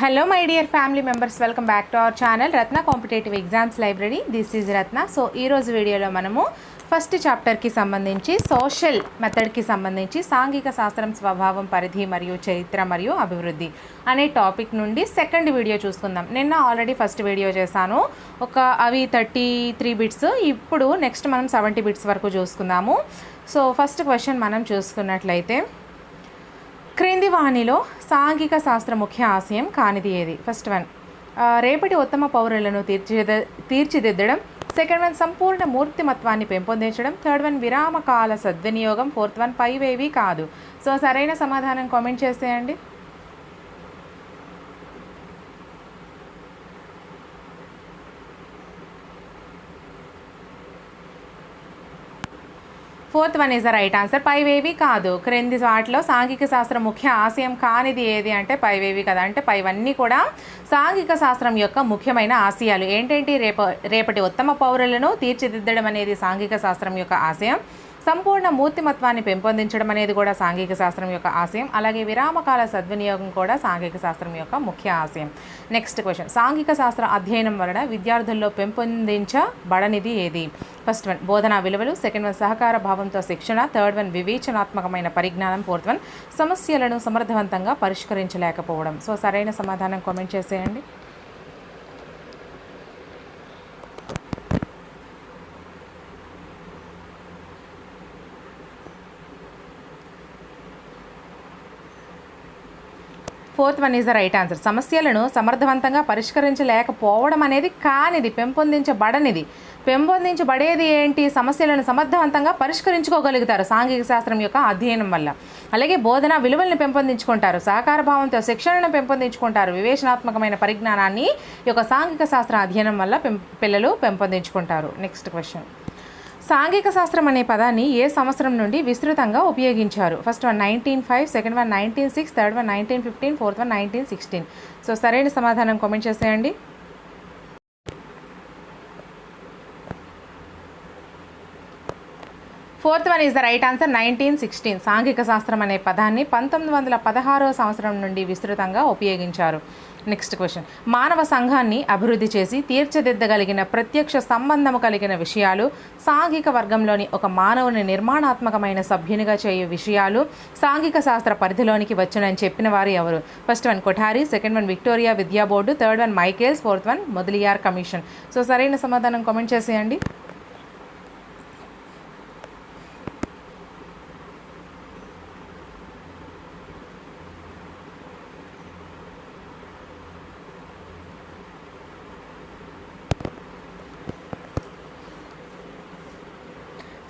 Hello my dear family members welcome back to our channel Ratna competitive exams library this is Ratna so ఈరోజు వీడియోలో మనము first చాప్టర్కి సంబంధించి social మెథడ్కి సంబంధించి సాంఘిక శాస్త్రం స్వభావం పరిధి మరియు చరిత్ర మరియు అభివృద్ధి అనే టాపిక్ నుండి సెకండ్ వీడియో చూసుకుందాం. నిన్న ఆల్రెడీ ఫస్ట్ వీడియో చేశాను. ఒక అవి థర్టీ త్రీ బిట్స్ ఇప్పుడు నెక్స్ట్ మనం సెవెంటీ బిట్స్ వరకు చూసుకుందాము. సో ఫస్ట్ క్వశ్చన్ మనం చూసుకున్నట్లయితే క్రింది వాణిలో సాంఘిక శాస్త్ర ముఖ్య ఆశయం కానిది ఏది? ఫస్ట్ వన్ రేపటి ఉత్తమ పౌరులను తీర్చిద తీర్చిదిద్దడం సెకండ్ వన్ సంపూర్ణ మూర్తిమత్వాన్ని పెంపొందించడం థర్డ్ వన్ విరామకాల సద్వినియోగం ఫోర్త్ వన్ పైవేవి కాదు. సో సరైన సమాధానం కామెంట్ చేసేయండి. Fourth one is the right answer పైవేవి కాదు. క్రింది వాటిలో సాంఘిక శాస్త్రం ముఖ్య ఆశయం కానిది ఏది అంటే పైవేవి కదా. అంటే పైవన్నీ కూడా సాంఘిక శాస్త్రం యొక్క ముఖ్యమైన ఆశయాలు. ఏంటంటే? రేప రేపటి ఉత్తమ పౌరులను తీర్చిదిద్దడం అనేది సాంఘిక శాస్త్రం యొక్క ఆశయం. సంపూర్ణ మూర్తిమత్వాన్ని పెంపొందించడం అనేది కూడా సాంఘిక శాస్త్రం యొక్క ఆశయం. అలాగే విరామకాల సద్వినియోగం కూడా సాంఘిక శాస్త్రం యొక్క ముఖ్య ఆశయం. నెక్స్ట్ క్వశ్చన్ సాంఘిక శాస్త్ర అధ్యయనం వలన విద్యార్థుల్లో పెంపొందించబడనిది ఏది? ఫస్ట్ వన్ బోధనా విలువలు. సెకండ్ వన్ సహకార భావంతో శిక్షణ. థర్డ్ వన్ వివేచనాత్మకమైన పరిజ్ఞానం. ఫోర్త్ వన్ సమస్యలను సమర్థవంతంగా పరిష్కరించలేకపోవడం. సో సరైన సమాధానం కామెంట్ చేసేయండి. Fourth one is the right answer. సమస్యలను సమర్థవంతంగా పరిష్కరించలేకపోవడం అనేది కానిది పెంపొందించబడనిది. పెంపొందించబడేది ఏంటి? సమస్యలను సమర్థవంతంగా పరిష్కరించుకోగలుగుతారు సాంఘిక శాస్త్రం యొక్క అధ్యయనం వల్ల. అలాగే బోధన విలువలను పెంపొందించుకుంటారు సహకార భావంతో శిక్షణను పెంపొందించుకుంటారు వివేచనాత్మకమైన పరిజ్ఞానాన్ని యొక్క సాంఘిక శాస్త్ర అధ్యయనం వల్ల పెం పిల్లలు పెంపొందించుకుంటారు. Next question. సాంఘిక శాస్త్రం అనే పదాన్ని ఏ సంవత్సరం నుండి విస్తృతంగా ఉపయోగించారు? First one nineteen five second one nineteen six third one nineteen fifteen fourth one nineteen sixteen so సరైన సమాధానం కామెంట్ చేసేయండి. Fourth one is the right answer nineteen sixteen సాంఘిక శాస్త్రం అనే పదాన్ని పంతొమ్మిది వందల పదహారో సంవత్సరం నుండి విస్తృతంగా ఉపయోగించారు. నెక్స్ట్ క్వశ్చన్ మానవ సంఘాన్ని అభివృద్ధి చేసి తీర్చిదిద్దగలిగిన ప్రత్యక్ష సంబంధము కలిగిన విషయాలు సాంఘిక వర్గంలోని ఒక మానవుని నిర్మాణాత్మకమైన సభ్యునిగా చేయు విషయాలు సాంఘిక శాస్త్ర పరిధిలోనికి వచ్చునని చెప్పిన వారు ఎవరు? First one Kothari second one Victoria విద్యా board third one Michaels fourth one Mudaliar commission so సరైన సమాధానం కామెంట్ చేసేయండి.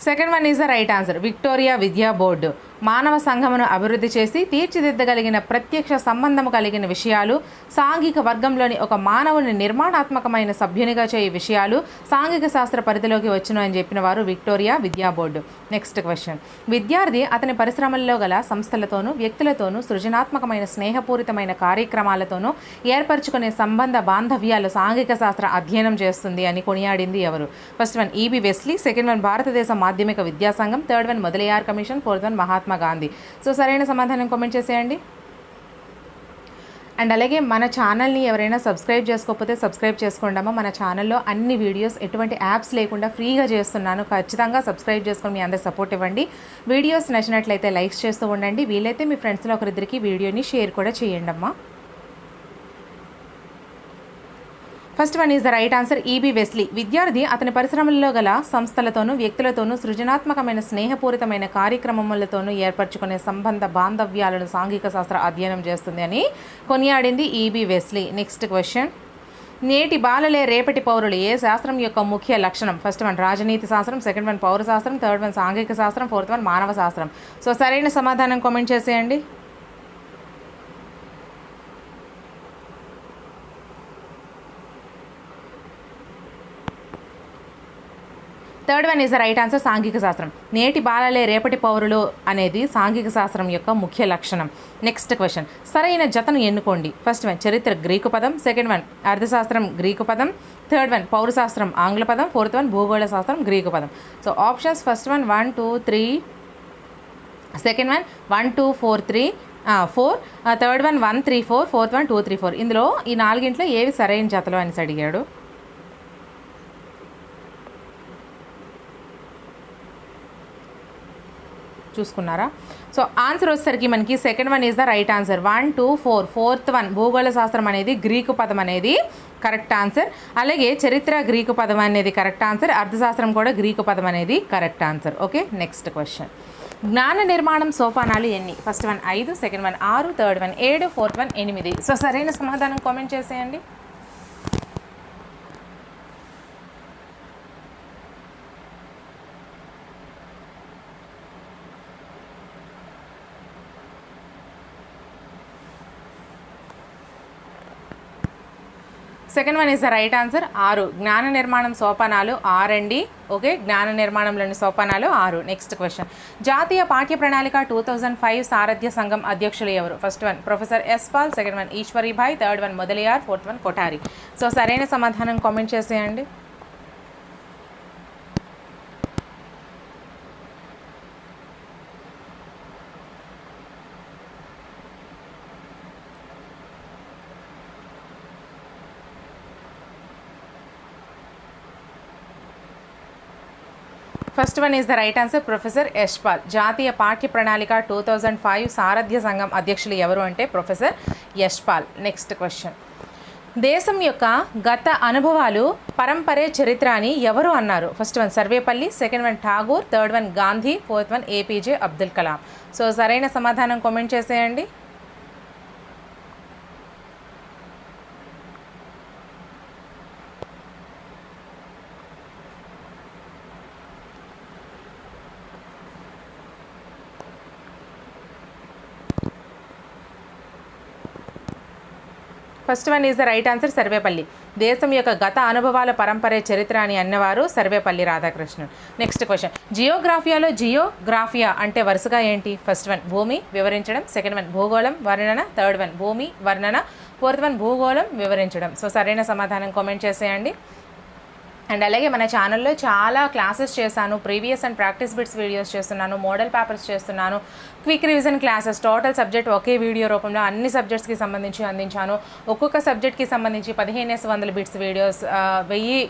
Second one is the right answer, Victoria Vidya Board. మానవ సంఘమును అభివృద్ధి చేసి తీర్చిదిద్దగలిగిన ప్రత్యక్ష సంబంధము కలిగిన విషయాలు సాంఘిక వర్గంలోని ఒక మానవుని నిర్మాణాత్మకమైన సభ్యునిగా చేయ విషయాలు సాంఘిక శాస్త్ర పరిధిలోకి వచ్చును అని చెప్పిన వారు విక్టోరియా విద్యా బోర్డు. నెక్స్ట్ క్వశ్చన్ విద్యార్థి అతని పరిశ్రమల్లో గల సంస్థలతోనూ వ్యక్తులతోనూ సృజనాత్మకమైన స్నేహపూరితమైన కార్యక్రమాలతోనూ ఏర్పరచుకునే సంబంధ బాంధవ్యాలు సాంఘిక శాస్త్ర అధ్యయనం చేస్తుంది అని కొనియాడింది ఎవరు? First one E B Wesley second one భారతదేశ మాధ్యమిక విద్యాసంఘం third one Mudaliar commission. Fourth one Mahatma Gandhi. So సరైన సమాధానం కామెంట్ చేసేయండి. అండ్ అలాగే మన ఛానల్ని ఎవరైనా సబ్స్క్రైబ్ చేసుకోకపోతే సబ్స్క్రైబ్ చేసుకోండమ్మా మన ఛానల్లో అన్ని వీడియోస్ ఎటువంటి యాప్స్ లేకుండా ఫ్రీగా చేస్తున్నాను. ఖచ్చితంగా సబ్స్క్రైబ్ చేసుకొని మీ అందరు సపోర్ట్ ఇవ్వండి. వీడియోస్ నచ్చినట్లయితే లైక్స్ చేస్తూ ఉండండి. వీలైతే మీ ఫ్రెండ్స్లో ఒకరిద్దరికి వీడియోని షేర్ కూడా చేయండి అమ్మా. First one is the right answer E B Wesley విద్యార్థి అతని పరిశ్రమల్లో గల సంస్థలతోనూ వ్యక్తులతోనూ సృజనాత్మకమైన స్నేహపూరితమైన కార్యక్రమములతోనూ ఏర్పరచుకునే సంబంధ బాంధవ్యాలను సాంఘిక శాస్త్ర అధ్యయనం చేస్తుంది అని కొనియాడింది E B Wesley next question నేటి బాలలే రేపటి పౌరులు. ఏ శాస్త్రం యొక్క ముఖ్య లక్షణం? ఫస్ట్ వన్ రాజనీతి శాస్త్రం. సెకండ్ వన్ పౌర శాస్త్రం. థర్డ్ వన్ సాంఘిక శాస్త్రం. ఫోర్త్ వన్ మానవ శాస్త్రం. సో సరైన సమాధానం కామెంట్ చేసేయండి. Third one is the right answer సాంఘిక శాస్త్రం నేటి బాలలే రేపటి పౌరులు అనేది సాంఘిక శాస్త్రం యొక్క ముఖ్య లక్షణం. నెక్స్ట్ క్వశ్చన్ సరైన జతను ఎన్నుకోండి. ఫస్ట్ వన్ చరిత్ర గ్రీకు పదం. సెకండ్ వన్ అర్థశాస్త్రం గ్రీకు పదం. థర్డ్ వన్ పౌరశాస్త్రం ఆంగ్ల పదం. ఫోర్త్ వన్ భూగోళ శాస్త్రం గ్రీకు పదం. So options first one one two three second one one two four three four third one one three four fourth one two three four ఇందులో ఈ నాలుగింట్లో ఏవి సరైన జతలు అనేసి అడిగాడు? చూసుకున్నారా? సో ఆన్సర్ వచ్చేసరికి మనకి second one is the right answer one two four fourth one భూగోళ శాస్త్రం అనేది గ్రీకు పదం అనేది కరెక్ట్ ఆన్సర్ అలాగే చరిత్ర గ్రీకు పదం అనేది కరెక్ట్ ఆన్సర్ అర్థశాస్త్రం కూడా గ్రీకు పదం అనేది correct answer okay next question జ్ఞాన నిర్మాణం సోపానాలు ఎన్ని? ఫస్ట్ వన్ ఐదు. సెకండ్ వన్ ఆరు. థర్డ్ వన్ ఏడు. ఫోర్త్ వన్ ఎనిమిది. సో సరైన సమాధానం కామెంట్ చేసేయండి. Second one is the right answer ఆరు. జ్ఞాన నిర్మాణం సోపానాలు ఆరండి. ఓకే జ్ఞాన నిర్మాణంలోని సోపానాలు ఆరు. నెక్స్ట్ క్వశ్చన్ జాతీయ పాఠ్య ప్రణాళిక టూ థౌజండ్ ఫైవ్ సారథ్య సంఘం అధ్యక్షులు ఎవరు? First one professor S Pal second one Ishwarbhai third one Mudaliar fourth one Kothari so సరైన సమాధానం కామెంట్ చేసేయండి. First one is the right answer professor Yashpal. జాతీయ పాఠ్య ప్రణాళిక టూ థౌజండ్ ఫైవ్ సారథ్య సంఘం అధ్యక్షులు ఎవరు అంటే ప్రొఫెసర్ యశ్పాల్. నెక్స్ట్ క్వశ్చన్ దేశం యొక్క గత అనుభవాలు పరంపరే చరిత్ర అని ఎవరు అన్నారు? First one Sarvepalli second one Tagore third one Gandhi fourth one A P J Abdul Kalam. So సరైన సమాధానం కామెంట్ చేసేయండి. First one is the right answer Sarvepalli. దేశం యొక్క గత అనుభవాల పరంపరే చరిత్ర అని అన్నవారు సర్వేపల్లి రాధాకృష్ణన్ నెక్స్ట్ క్వశ్చన్ జియోగ్రాఫియాలో జియోగ్రాఫియా అంటే వరుసగా ఏంటి? ఫస్ట్ వన్ భూమి వివరించడం. సెకండ్ వన్ భూగోళం వర్ణన. థర్డ్ వన్ భూమి వర్ణన. ఫోర్త్ వన్ భూగోళం వివరించడం. సో సరైన సమాధానం కామెంట్ చేసేయండి. అండ్ అలాగే మన ఛానల్లో చాలా క్లాసెస్ చేశాను. Previous and practice bits videos చేస్తున్నాను. మోడల్ పేపర్స్ చేస్తున్నాను. Quick revision classes total subject ఒకే వీడియో రూపంలో అన్ని సబ్జెక్ట్స్కి సంబంధించి అందించాను. ఒక్కొక్క సబ్జెక్ట్కి సంబంధించి పదిహేను వందల బిట్స్ వీడియోస్ వెయ్యి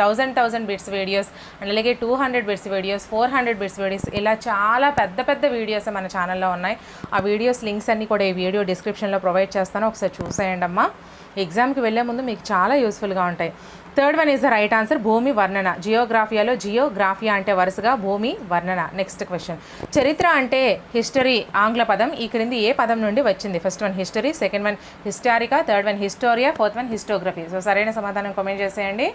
thousand thousand bits videos and అలాగే two hundred bits videos four hundred bits videos ఇలా చాలా పెద్ద పెద్ద వీడియోస్ మన ఛానల్లో ఉన్నాయి. ఆ వీడియోస్ లింక్స్ అన్నీ కూడా ఈ వీడియో డిస్క్రిప్షన్లో ప్రొవైడ్ చేస్తాను. ఒకసారి చూసేయండి అమ్మా ఎగ్జామ్కి వెళ్ళే ముందు మీకు చాలా యూస్ఫుల్గా ఉంటాయి. Third one is the right answer భూమి వర్ణన జియోగ్రాఫియాలో జియోగ్రాఫియా అంటే వరుసగా భూమి వర్ణన నెక్స్ట్ క్వశ్చన్ చరిత్ర అంటే హిస్టరీ ఆంగ్ల పదం ఈ క్రింది ఏ పదం నుండి వచ్చింది? First one history second one historica third one historia fourth one histography so సరైన సమాధానం కామెంట్ చేసేయండి.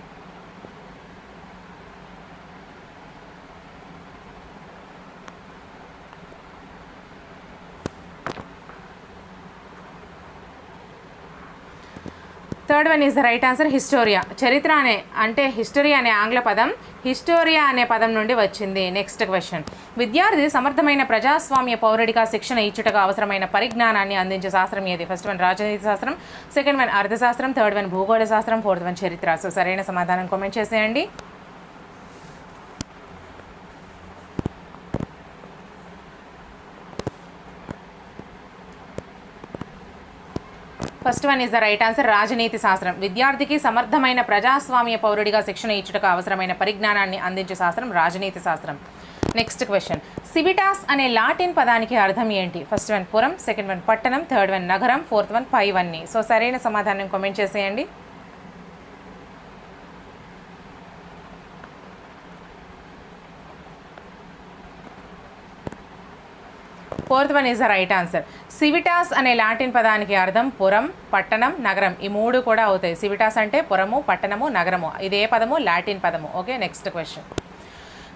Third one is the right answer historia చరిత్ర అనే అంటే హిస్టరీ అనే ఆంగ్ల పదం హిస్టోరియా అనే పదం నుండి వచ్చింది నెక్స్ట్ క్వశ్చన్ విద్యార్థి సమర్థమైన ప్రజాస్వామ్య పౌరుడిగా శిక్షణ ఇచ్చుటకు అవసరమైన పరిజ్ఞానాన్ని అందించే శాస్త్రం ఏది ఫస్ట్ వన్ రాజనీతి శాస్త్రం సెకండ్ వన్ అర్థశాస్త్రం థర్డ్ వన్ భూగోళ శాస్త్రం ఫోర్త్ వన్ చరిత్ర సో సరైన సమాధానం కామెంట్ చేసేయండి first one is the right answer రాజనీతి శాస్త్రం. విద్యార్థికి సమర్థమైన ప్రజాస్వామ్య పౌరుడిగా శిక్షణ ఇచ్చుటకు అవసరమైన పరిజ్ఞానాన్ని అందించే శాస్త్రం రాజనీతి శాస్త్రం. నెక్స్ట్ క్వశ్చన్ సివిటాస్ అనే లాటిన్ పదానికి అర్థం ఏంటి? ఫస్ట్ వన్ పురం సెకండ్ వన్ పట్టణం థర్డ్ వన్ నగరం ఫోర్త్ వన్ పైవన్నీ. సో సరైన సమాధానం కామెంట్ చేసేయండి. Fourth one is the right answer. Civitas అనే లాటిన్ పదానికి అర్థం పురం పట్టణం నగరం. ఈ మూడు కూడా అవుతాయి. సివిటాస్ అంటే పురము పట్టణము నగరము. ఇది ఏ పదము? లాటిన్ పదము. Okay next question.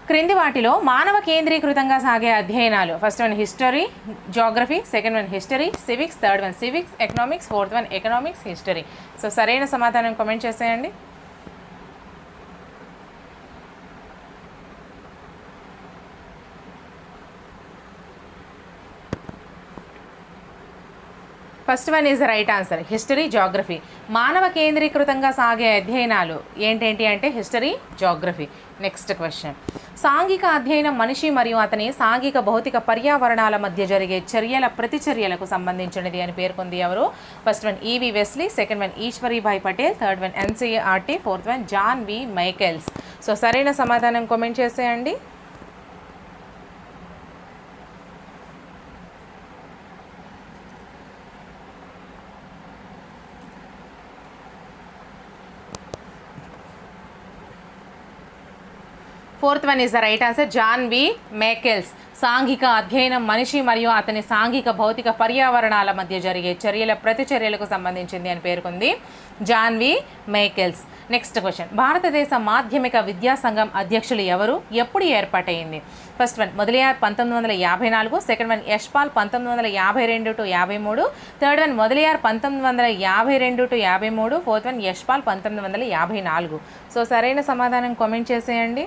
క్రింది వాటిలో మానవ కేంద్రీకృతంగా సాగే అధ్యయనాలు. First one history geography. Second one history civics. Third one civics economics. Fourth one economics history. So సరైన సమాధానం కామెంట్ చేసేయండి. First one is the right answer history geography. మానవ కేంద్రీకృతంగా సాగే అధ్యయనాలు ఏంటేంటి అంటే హిస్టరీ జాగ్రఫీ. Next question. సాంఘిక అధ్యయనం మనిషి మరియు అతని సాంఘిక భౌతిక పర్యావరణాల మధ్య జరిగే చర్యల ప్రతిచర్యలకు సంబంధించినది అని పేర్కొంది ఎవరు? First one E V Wesley second one Ishwarbhai Patel third one NCERT fourth one John V Michaels so సరైన సమాధానం కామెంట్ చేసేయండి. Fourth one is the right answer. John V. Michaels. సాంఘిక అధ్యయనం మనిషి మరియు అతని సాంఘిక భౌతిక పర్యావరణాల మధ్య జరిగే చర్యల ప్రతిచర్యలకు సంబంధించింది అని పేర్కొంది జాన్వి మేకెల్స్. Next question. భారతదేశ మాధ్యమిక విద్యా సంఘం అధ్యక్షులు ఎవరు? ఎప్పుడు ఏర్పాటైంది? ఫస్ట్ వన్ మొదలయార్ పంతొమ్మిది వందల యాభై నాలుగు సెకండ్ వన్ యశ్పాల్ పంతొమ్మిది వందల యాభై రెండు టు యాభై మూడు థర్డ్ వన్ మొదలయార్ పంతొమ్మిది వందల యాభై రెండు టు యాభై మూడు ఫోర్త్ వన్ యశ్పాల్ పంతొమ్మిది వందల యాభై నాలుగు. సో సరైన సమాధానం కామెంట్ చేసేయండి.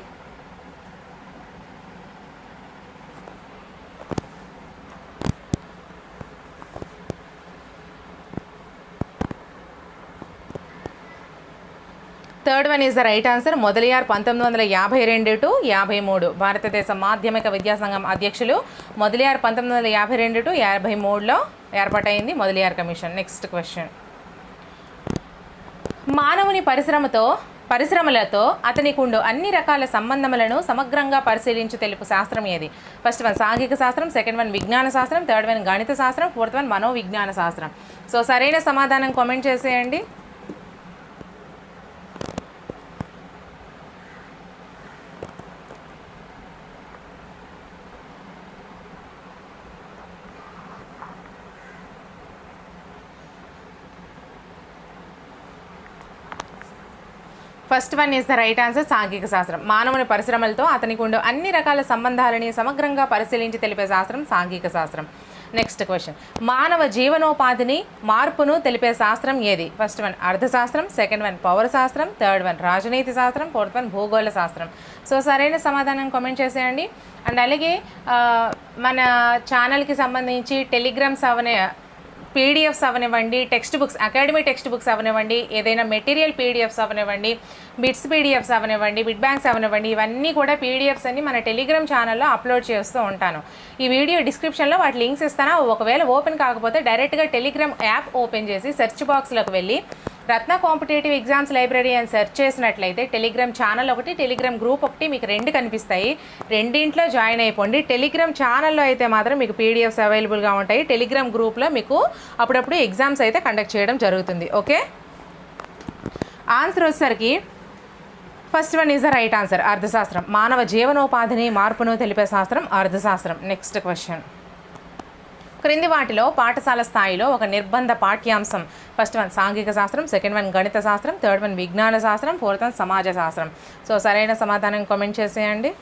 Third one is the right answer. Mudaliar పంతొమ్మిది వందల యాభై రెండు టు యాభై మూడు. భారతదేశ మాధ్యమిక విద్యాసంఘం అధ్యక్షులు మొదలియార్ పంతొమ్మిది వందల యాభై రెండు టు యాభై మూడులో ఏర్పాటైంది మొదలియార్ కమిషన్. Next question. మానవుని పరిశ్రమతో పరిశ్రమలతో అతనికి ఉండు అన్ని రకాల సంబంధములను సమగ్రంగా పరిశీలించి తెలుపు శాస్త్రం ఏది? ఫస్ట్ వన్ సాంఘిక శాస్త్రం సెకండ్ వన్ విజ్ఞాన శాస్త్రం థర్డ్ వన్ గణిత శాస్త్రం ఫోర్త్ వన్ మనోవిజ్ఞాన శాస్త్రం. సో సరైన సమాధానం కామెంట్ చేసేయండి. First one is the right answer సాంఘిక శాస్త్రం. మానవుని పరిశ్రమలతో అతనికి ఉండే అన్ని రకాల సంబంధాలని సమగ్రంగా పరిశీలించి తెలిపే శాస్త్రం సాంఘిక శాస్త్రం. నెక్స్ట్ క్వశ్చన్ మానవ జీవనోపాధిని మార్పును తెలిపే శాస్త్రం ఏది? ఫస్ట్ వన్ అర్థశాస్త్రం. సెకండ్ వన్ పౌర శాస్త్రం థర్డ్ వన్ రాజనీతి శాస్త్రం. ఫోర్త్ వన్ భూగోళ శాస్త్రం. సో సరైన సమాధానం కామెంట్ చేసేయండి. అండ్ అలాగే మన ఛానల్కి సంబంధించి టెలిగ్రామ్స్ అవనే పీడిఎఫ్స్ అవనివ్వండి text books academy text books అవనివ్వండి ఏదైనా మెటీరియల్ పీడిఎఫ్స్ అవనివ్వండి బిట్స్ పీడిఎఫ్స్ అవనివ్వండి బిట్ బ్యాంక్స్ అవనివ్వండి ఇవన్నీ కూడా పీడిఎఫ్స్ అన్ని మన టెలిగ్రామ్ ఛానల్లో అప్లోడ్ చేస్తూ ఉంటాను. ఈ వీడియో డిస్క్రిప్షన్లో వాటి లింక్స్ ఇస్తాను. ఒకవేళ ఓపెన్ కాకపోతే డైరెక్ట్గా టెలిగ్రామ్ యాప్ ఓపెన్ చేసి సెర్చ్ బాక్స్లోకి వెళ్ళి రత్న కాంపిటేటివ్ ఎగ్జామ్స్ లైబ్రరీ అని సెర్చ్ చేసినట్లయితే టెలిగ్రామ్ ఛానల్ ఒకటి టెలిగ్రామ్ గ్రూప్ ఒకటి మీకు రెండు కనిపిస్తాయి. రెండింట్లో జాయిన్ అయిపోండి. టెలిగ్రామ్ ఛానల్లో అయితే మాత్రం మీకు పీడిఎఫ్స్ అవైలబుల్గా ఉంటాయి. టెలిగ్రామ్ గ్రూప్లో మీకు అప్పుడప్పుడు ఎగ్జామ్స్ అయితే కండక్ట్ చేయడం జరుగుతుంది. ఓకే? ఆన్సర్ వచ్చేసరికి first one is the right answer అర్థశాస్త్రం. మానవ జీవనోపాధిని మార్పును తెలిపే శాస్త్రం అర్థశాస్త్రం. Next question. క్రింది వాటిలో పాఠశాల స్థాయిలో ఒక నిర్బంధ పాఠ్యాంశం. ఫస్ట్ వన్ సాంఘిక శాస్త్రం. సెకండ్ వన్ గణిత శాస్త్రం. థర్డ్ వన్ విజ్ఞాన శాస్త్రం. ఫోర్త్ వన్ సమాజ శాస్త్రం. సో సరైన సమాధానం కామెంట్ చేసేయండి.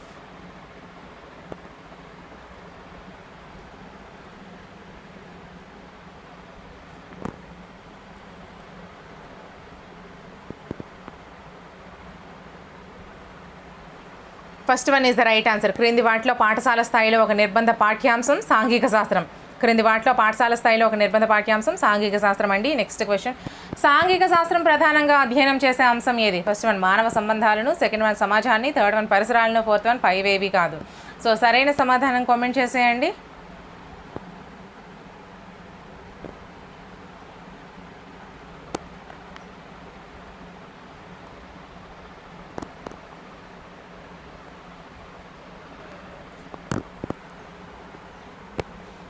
First one is the right answer క్రింది వాటిలో పాఠశాల స్థాయిలో ఒక నిర్బంధ పాఠ్యాంశం సాంఘిక శాస్త్రం. క్రింది వాటిలో పాఠశాల స్థాయిలో ఒక నిర్బంధ పాఠ్యాంశం సాంఘిక శాస్త్రం అండి. నెక్స్ట్ క్వశ్చన్ సాంఘిక శాస్త్రం ప్రధానంగా అధ్యయనం చేసే అంశం ఏది? ఫస్ట్ వన్ మానవ సంబంధాలను సెకండ్ వన్ సమాజాన్ని థర్డ్ వన్ పరిసరాలను ఫోర్త్ వన్ పైవేవి కాదు. సో సరైన సమాధానం కామెంట్ చేసేయండి.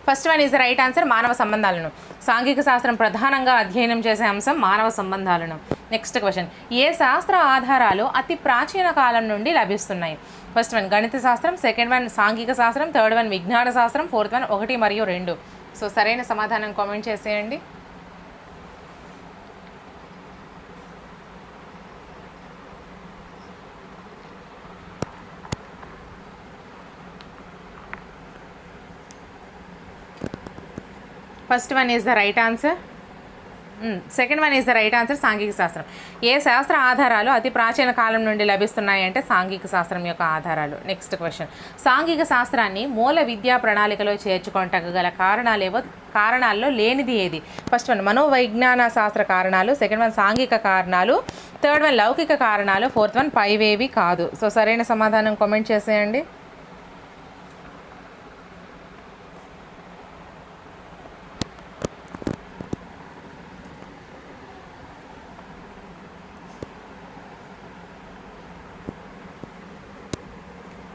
First one is right answer మానవ సంబంధాలను. సాంఘిక శాస్త్రం ప్రధానంగా అధ్యయనం చేసే అంశం మానవ సంబంధాలను. నెక్స్ట్ క్వశ్చన్ ఏ శాస్త్ర ఆధారాలు అతి ప్రాచీన కాలం నుండి లభిస్తున్నాయి? ఫస్ట్ వన్ గణిత శాస్త్రం. సెకండ్ వన్ సాంఘిక శాస్త్రం. థర్డ్ వన్ విజ్ఞాన శాస్త్రం. ఫోర్త్ వన్ ఒకటి మరియు రెండు. సో సరైన సమాధానం కామెంట్ చేసేయండి. First one is the right answer second one is the right answer సాంఘిక శాస్త్రం. ఏ శాస్త్ర ఆధారాలు అతి ప్రాచీన కాలం నుండి లభిస్తున్నాయి అంటే సాంఘిక శాస్త్రం యొక్క ఆధారాలు. నెక్స్ట్ క్వశ్చన్ సాంఘిక శాస్త్రాన్ని మూల విద్యా ప్రణాళికలో చేర్చుకోవటకు గల కారణాలేవో కారణాల్లో లేనిది ఏది? ఫస్ట్ వన్ మనోవైజ్ఞాన శాస్త్ర కారణాలు. సెకండ్ వన్ సాంఘిక కారణాలు. థర్డ్ వన్ లౌకిక కారణాలు. ఫోర్త్ వన్ పైవేవి కాదు. సో సరైన సమాధానం కామెంట్ చేసేయండి.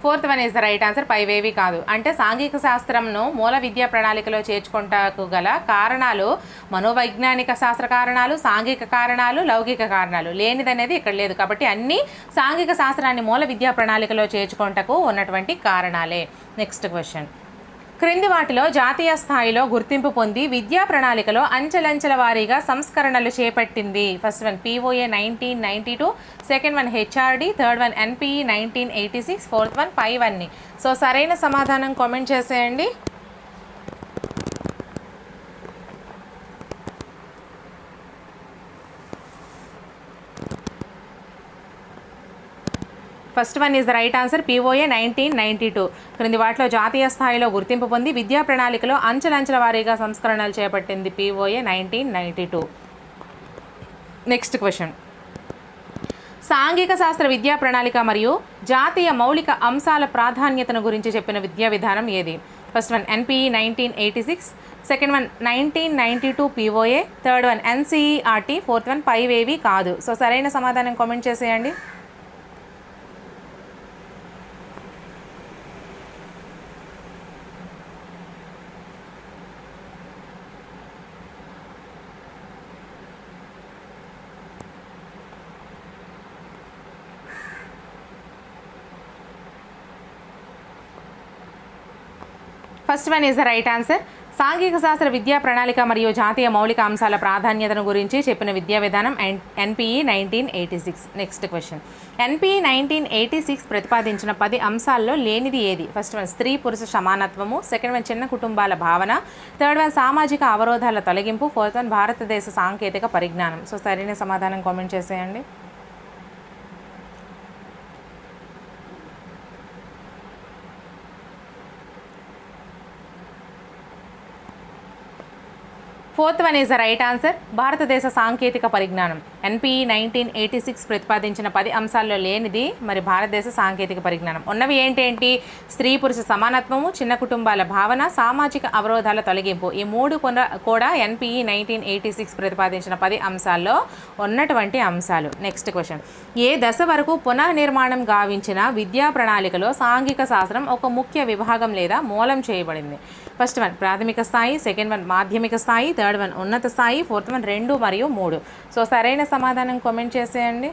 Fourth one is the right answer పైవేవి కాదు. అంటే సాంఘిక శాస్త్రంను మూల విద్యా ప్రణాళికలో చేర్చుకుంటాకు గల కారణాలు మనోవైజ్ఞానిక శాస్త్ర కారణాలు సాంఘిక కారణాలు లౌకిక కారణాలు. లేనిదనేది ఇక్కడ లేదు. కాబట్టి అన్ని సాంఘిక శాస్త్రాన్ని మూల విద్యా ప్రణాళికలో చేర్చుకుంటకు ఉన్నటువంటి కారణాలే. నెక్స్ట్ క్వశ్చన్ క్రింది వాటిలో జాతీయ స్థాయిలో గుర్తింపు పొంది విద్యా ప్రణాళికలో అంచెలంచెల వారీగా సంస్కరణలు చేపట్టింది. First one POA nineteen ninety two second one HRD third one NPE nineteen eighty six fourth one five అన్ని సో సరైన సమాధానం కామెంట్ చేసేయండి. First one is the right answer POA nineteen ninety two క్రింది వాటిలో జాతీయ స్థాయిలో గుర్తింపు పొంది విద్యా ప్రణాళికలో అంచెలంచెల వారీగా సంస్కరణలు చేపట్టింది POA nineteen ninety two next question సాంఘిక శాస్త్ర విద్యా ప్రణాళిక మరియు జాతీయ మౌలిక అంశాల ప్రాధాన్యతను గురించి చెప్పిన విద్యా విధానం ఏది? First one NPE nineteen eighty six second one nineteen ninety two POA third one NCERT fourth one five ఏవి కాదు. సో సరైన సమాధానం కామెంట్ చేసేయండి. First one is the right answer సాంఘిక శాస్త్ర విద్యా ప్రణాళిక మరియు జాతీయ మౌలిక అంశాల ప్రాధాన్యతను గురించి చెప్పిన విద్యా విధానం NPE nineteen eighty six next question NPE nineteen eighty six ప్రతిపాదించిన పది అంశాల్లో లేనిది ఏది? ఫస్ట్ వన్ స్త్రీ పురుష సమానత్వము. సెకండ్ వన్ చిన్న కుటుంబాల భావన. థర్డ్ వన్ సామాజిక అవరోధాల తొలగింపు. ఫోర్త్ వన్ భారతదేశ సాంకేతిక పరిజ్ఞానం. సో సరైన సమాధానం కామెంట్ చేసేయండి. Fourth one is the right answer. భారతదేశ సాంకేతిక పరిజ్ఞానం. ఎన్పిఈ నైన్టీన్ ఎయిటీ సిక్స్ ప్రతిపాదించిన పది అంశాల్లో లేనిది మరి భారతదేశ సాంకేతిక పరిజ్ఞానం. ఉన్నవి ఏంటేంటి? స్త్రీ పురుష సమానత్వము చిన్న కుటుంబాల భావన సామాజిక అవరోధాల తొలగింపు. ఈ మూడు కొన కూడా ఎన్పిఈ నైన్టీన్ ఎయిటీ సిక్స్ ప్రతిపాదించిన పది అంశాల్లో ఉన్నటువంటి అంశాలు. నెక్స్ట్ క్వశ్చన్ ఏ దశ వరకు పునర్నిర్మాణం గావించిన విద్యా ప్రణాళికలో సాంఘిక శాస్త్రం ఒక ముఖ్య విభాగం లేదా మూలం చేయబడింది? ఫస్ట్ వన్ ప్రాథమిక స్థాయి. సెకండ్ వన్ మాధ్యమిక స్థాయి. థర్డ్ వన్ ఉన్నత స్థాయి. ఫోర్త్ వన్ రెండు మరియు మూడు. సో సరైన సమాధానం కామెంట్ చేసేయండి.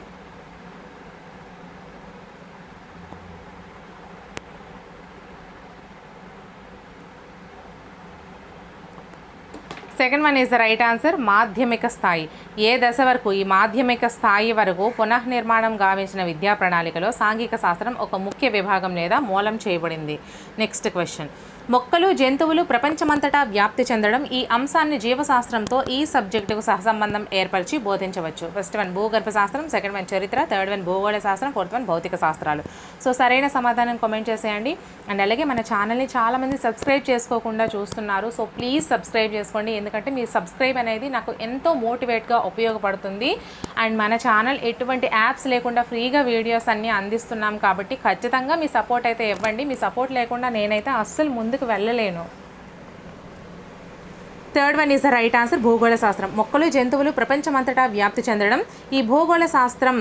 Second one is the right answer మాధ్యమిక స్థాయి. ఏ దశ వరకు ఈ మాధ్యమిక స్థాయి వరకు పునఃనిర్మాణం గావించిన విద్యా ప్రణాళికలో సాంఘిక శాస్త్రం ఒక ముఖ్య విభాగం లేదా మూలం చేయబడింది? నెక్స్ట్ క్వశ్చన్ మొక్కలు జంతువులు ప్రపంచమంతటా వ్యాప్తి చెందడం ఈ అంశాన్ని జీవశాస్త్రంతో ఈ సబ్జెక్టుకు సహసంబంధం ఏర్పరిచి బోధించవచ్చు. ఫస్ట్ వన్ భూగర్భ శాస్త్రం సెకండ్ వన్ చరిత్ర థర్డ్ వన్ భూగోళ శాస్త్రం ఫోర్త్ వన్ భౌతిక శాస్త్రాలు. సో సరైన సమాధానం కామెంట్ చేసేయండి. అండ్ అలాగే మన ఛానల్ని చాలామంది సబ్స్క్రైబ్ చేసుకోకుండా చూస్తున్నారు. సో ప్లీజ్ సబ్స్క్రైబ్ చేసుకోండి. ఎందుకంటే మీ సబ్స్క్రైబ్ అనేది నాకు ఎంతో మోటివేట్గా ఉపయోగపడుతుంది. అండ్ మన ఛానల్ ఎటువంటి యాప్స్ లేకుండా ఫ్రీగా వీడియోస్ అన్నీ అందిస్తున్నాం కాబట్టి ఖచ్చితంగా మీ సపోర్ట్ అయితే ఇవ్వండి. మీ సపోర్ట్ లేకుండా నేనైతే అస్సలు ముందు ముందుకు వెళ్ళలేను. Third one is the right answer భూగోళ శాస్త్రం. మొక్కలు జంతువులు ప్రపంచమంతటా వ్యాప్తి చెందడం. ఈ భూగోళ శాస్త్రం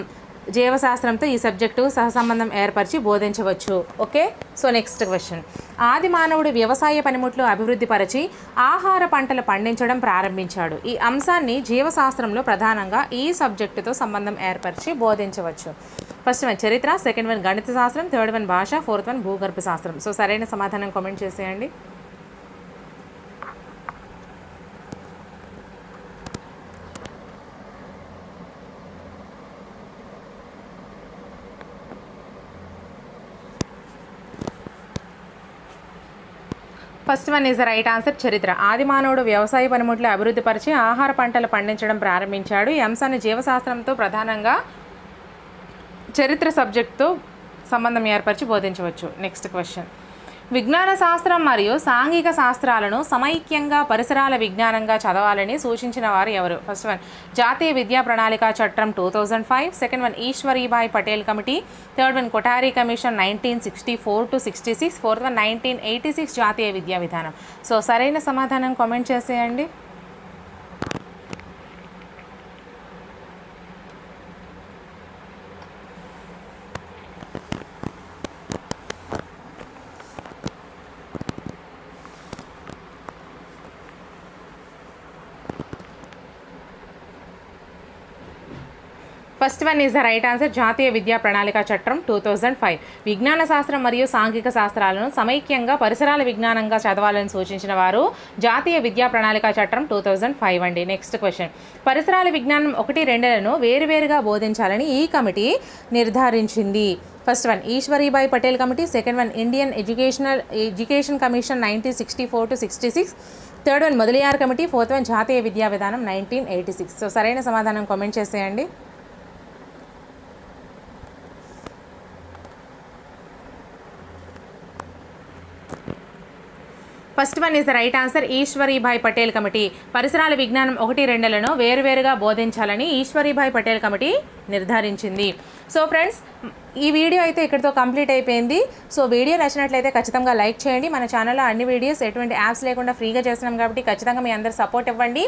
జీవశాస్త్రంతో ఈ సబ్జెక్టు సహసంబంధం ఏర్పరిచి బోధించవచ్చు. ఓకే సో నెక్స్ట్ క్వశ్చన్ ఆది మానవుడు వ్యవసాయ పనిముట్లు అభివృద్ధిపరచి ఆహార పంటలు పండించడం ప్రారంభించాడు. ఈ అంశాన్ని జీవశాస్త్రంలో ప్రధానంగా ఈ సబ్జెక్టుతో సంబంధం ఏర్పరిచి బోధించవచ్చు. ఫస్ట్ వన్ చరిత్ర సెకండ్ వన్ గణిత శాస్త్రం థర్డ్ వన్ భాష ఫోర్త్ వన్ భూగర్భ శాస్త్రం. సో సరైన సమాధానం కామెంట్ చేసేయండి. First one is right answer చరిత్ర. ఆదిమానవుడు వ్యవసాయ పనిముట్లు అభివృద్ధి పరిచి ఆహార పంటలు పండించడం ప్రారంభించాడు. ఈ అంశాన్ని జీవశాస్త్రంతో ప్రధానంగా చరిత్ర సబ్జెక్టుతో సంబంధం ఏర్పరిచి బోధించవచ్చు. Next question. విజ్ఞాన శాస్త్రం మరియు సాంఘిక శాస్త్రాలను సమైక్యంగా పరిసరాల విజ్ఞానంగా చదవాలని సూచించిన వారు ఎవరు? ఫస్ట్ వన్ జాతీయ విద్యా ప్రణాళిక చట్టం two thousand five second one Ishwarbhai Patel committee third one Kothari commission nineteen sixty four to sixty six fourth one nineteen eighty six జాతీయ విద్యా విధానం. సో సరైన సమాధానం కామెంట్ చేసేయండి. First one is the right answer జాతీయ విద్యా ప్రణాళిక చట్టం టూ థౌజండ్ ఫైవ్ విజ్ఞాన శాస్త్రం మరియు సాంఘిక శాస్త్రాలను సమైక్యంగా పరిసరాల విజ్ఞానంగా చదవాలని సూచించిన వారు జాతీయ విద్యా ప్రణాళిక చట్టం టూ థౌజండ్ ఫైవ్ అండి. నెక్స్ట్ క్వశ్చన్ పరిసరాల విజ్ఞానం ఒకటి రెండులను వేరువేరుగా బోధించాలని ఈ committee నిర్ధారించింది. First one Ishwarbhai Patel committee. Second one Indian educational education commission nineteen sixty four to sixty six third one Mudaliar committee. Fourth one జాతీయ విద్యా విధానం నైన్టీన్ ఎయిటీ సిక్స్ సో సరైన సమాధానం కామెంట్ చేసేయండి. First one is the right answer Ishwarbhai Patel committee. పరిసరాల విజ్ఞానం ఒకటి రెండులను వేరువేరుగా బోధించాలని ఈశ్వరీభాయ్ పటేల్ కమిటీ నిర్ధారించింది. సో ఫ్రెండ్స్ ఈ వీడియో అయితే ఇక్కడితో కంప్లీట్ అయిపోయింది. సో వీడియో నచ్చినట్లయితే ఖచ్చితంగా లైక్ చేయండి. మన ఛానల్లో అన్ని వీడియోస్ ఎటువంటి యాప్స్ లేకుండా ఫ్రీగా చేస్తున్నాం కాబట్టి ఖచ్చితంగా మీ అందరు సపోర్ట్ ఇవ్వండి.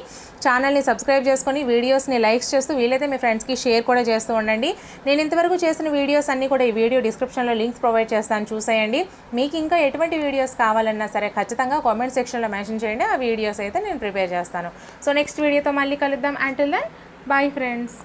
ఛానల్ని సబ్స్క్రైబ్ చేసుకొని వీడియోస్ని లైక్స్ చేస్తూ వీలైతే మీ ఫ్రెండ్స్కి షేర్ కూడా చేస్తూ ఉండండి. నేను ఇంతవరకు చేసిన వీడియోస్ అన్నీ కూడా ఈ వీడియో డిస్క్రిప్షన్లో లింక్స్ ప్రొవైడ్ చేస్తాను. చూసేయండి. మీకు ఇంకా ఎటువంటి వీడియోస్ కావాలన్నా సరే ఖచ్చితంగా కామెంట్ సెక్షన్లో మెన్షన్ చేయండి. ఆ వీడియోస్ అయితే నేను ప్రిపేర్ చేస్తాను. సో నెక్స్ట్ వీడియోతో మళ్ళీ కలుద్దాం. Until then bye friends